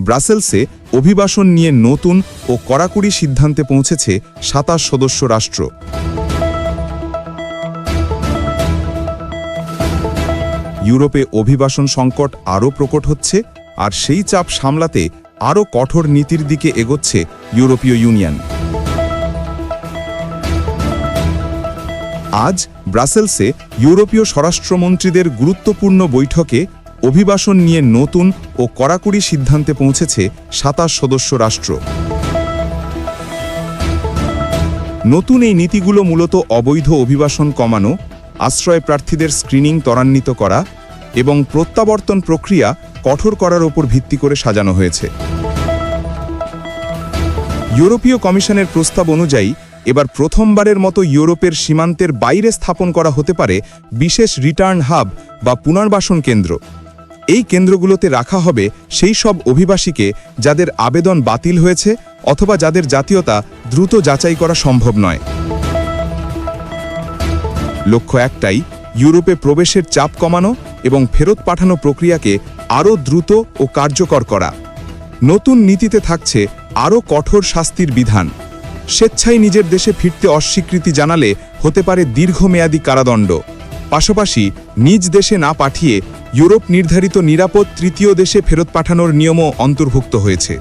ব্রাসেলসে অভিবাসন নিয়ে নতুন ও কড়াকড়ি সিদ্ধান্তে পৌঁছেছে সাতাশ সদস্য রাষ্ট্র। ইউরোপে অভিবাসন সংকট আরও প্রকট হচ্ছে আর সেই চাপ সামলাতে আরও কঠোর নীতির দিকে এগোচ্ছে ইউরোপীয় ইউনিয়ন। আজ ব্রাসেলসে ইউরোপীয় স্বরাষ্ট্রমন্ত্রীদের গুরুত্বপূর্ণ বৈঠকে অভিবাসন নিয়ে নতুন ও কড়াকড়ি সিদ্ধান্তে পৌঁছেছে সাতাশ সদস্য রাষ্ট্র। নতুন এই নীতিগুলো মূলত অবৈধ অভিবাসন কমানো, আশ্রয় প্রার্থীদের স্ক্রিনিং ত্বরান্বিত করা এবং প্রত্যাবর্তন প্রক্রিয়া কঠোর করার ওপর ভিত্তি করে সাজানো হয়েছে। ইউরোপীয় কমিশনের প্রস্তাব অনুযায়ী, এবার প্রথমবারের মতো ইউরোপের সীমান্তের বাইরে স্থাপন করা হতে পারে বিশেষ রিটার্ন হাব বা পুনর্বাসন কেন্দ্র। এই কেন্দ্রগুলোতে রাখা হবে সেই সব অভিবাসীকে যাদের আবেদন বাতিল হয়েছে অথবা যাদের জাতীয়তা দ্রুত যাচাই করা সম্ভব নয়। লক্ষ্য একটাই, ইউরোপে প্রবেশের চাপ কমানো এবং ফেরত পাঠানো প্রক্রিয়াকে আরও দ্রুত ও কার্যকর করা। নতুন নীতিতে থাকছে আরও কঠোর শাস্তির বিধান। স্বেচ্ছায় নিজের দেশে ফিরতে অস্বীকৃতি জানালে হতে পারে দীর্ঘমেয়াদী কারাদণ্ড। পাশাপাশি নিজ দেশে না পাঠিয়ে ইউরোপ নির্ধারিত নিরাপদ তৃতীয় দেশে ফেরত পাঠানোর নিয়মও অন্তর্ভুক্ত হয়েছে।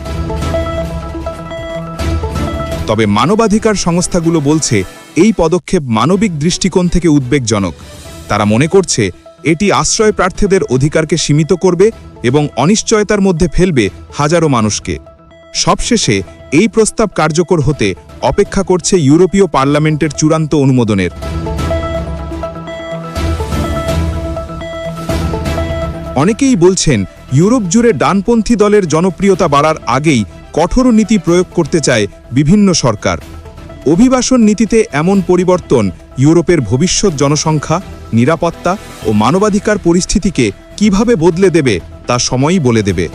তবে মানবাধিকার সংস্থাগুলো বলছে, এই পদক্ষেপ মানবিক দৃষ্টিকোণ থেকে উদ্বেগজনক। তারা মনে করছে, এটি আশ্রয় প্রার্থীদের অধিকারকে সীমিত করবে এবং অনিশ্চয়তার মধ্যে ফেলবে হাজারো মানুষকে। সবশেষে, এই প্রস্তাব কার্যকর হতে অপেক্ষা করছে ইউরোপীয় পার্লামেন্টের চূড়ান্ত অনুমোদনের। অনেকেই বলছেন, ইউরোপ জুড়ে ডানপন্থী দলের জনপ্রিয়তা বাড়ার আগেই কঠোর নীতি প্রয়োগ করতে চায় বিভিন্ন সরকার। অভিবাসন নীতিতে এমন পরিবর্তন ইউরোপের ভবিষ্যৎ জনসংখ্যা, নিরাপত্তা ও মানবাধিকার পরিস্থিতিকে কীভাবে বদলে দেবে তা সময়ই বলে দেবে।